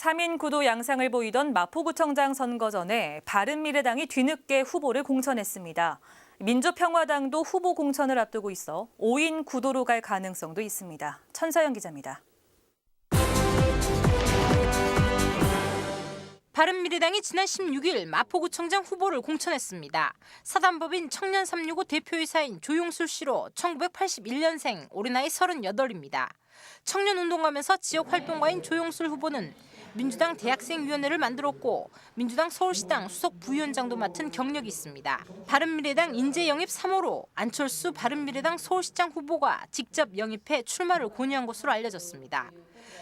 3인 구도 양상을 보이던 마포구청장 선거 전에 바른미래당이 뒤늦게 후보를 공천했습니다. 민주평화당도 후보 공천을 앞두고 있어 5인 구도로 갈 가능성도 있습니다. 천사영 기자입니다. 바른미래당이 지난 16일 마포구청장 후보를 공천했습니다. 사단법인 청년 365 대표이사인 조용술 씨로 1981년생, 올해 나이 38입니다. 청년운동하면서 지역 활동가인 조용술 후보는 민주당 대학생위원회를 만들었고 민주당 서울시당 수석 부위원장도 맡은 경력이 있습니다. 바른미래당 인재 영입 3호로 안철수 바른미래당 서울시장 후보가 직접 영입해 출마를 권유한 것으로 알려졌습니다.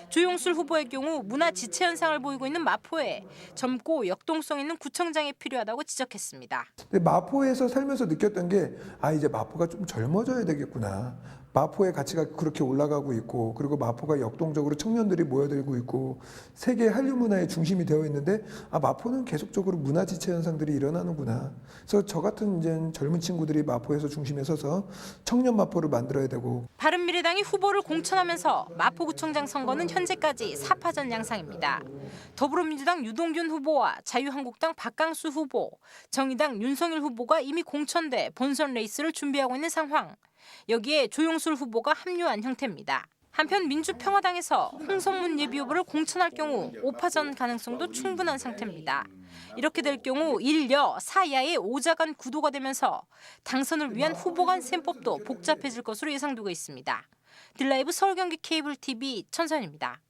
조용술 후보의 경우 문화 지체 현상을 보이고 있는 마포에 젊고 역동성 있는 구청장이 필요하다고 지적했습니다. 마포에서 살면서 느꼈던 게 아 이제 마포가 좀 젊어져야 되겠구나. 마포의 가치가 그렇게 올라가고 있고 그리고 마포가 역동적으로 청년들이 모여들고 있고 세계 한류 문화의 중심이 되어 있는데 아 마포는 계속적으로 문화 지체 현상들이 일어나는구나. 그래서 저 같은 이제 젊은 친구들이 마포에서 중심에 서서 청년 마포를 만들어야 되고 바른미래당이 후보를 공천하면서 마포구청장 선거는 현재까지 4파전 양상입니다. 더불어민주당 유동균 후보와 자유한국당 박강수 후보, 정의당 윤석일 후보가 이미 공천돼 본선 레이스를 준비하고 있는 상황. 여기에 조용술 후보가 합류한 형태입니다. 한편 민주평화당에서 홍성문 예비후보를 공천할 경우 5파전 가능성도 충분한 상태입니다. 이렇게 될 경우 1여 4야의 5자간 구도가 되면서 당선을 위한 후보 간 셈법도 복잡해질 것으로 예상되고 있습니다. 딜라이브 서울경기 케이블 TV 천선입니다.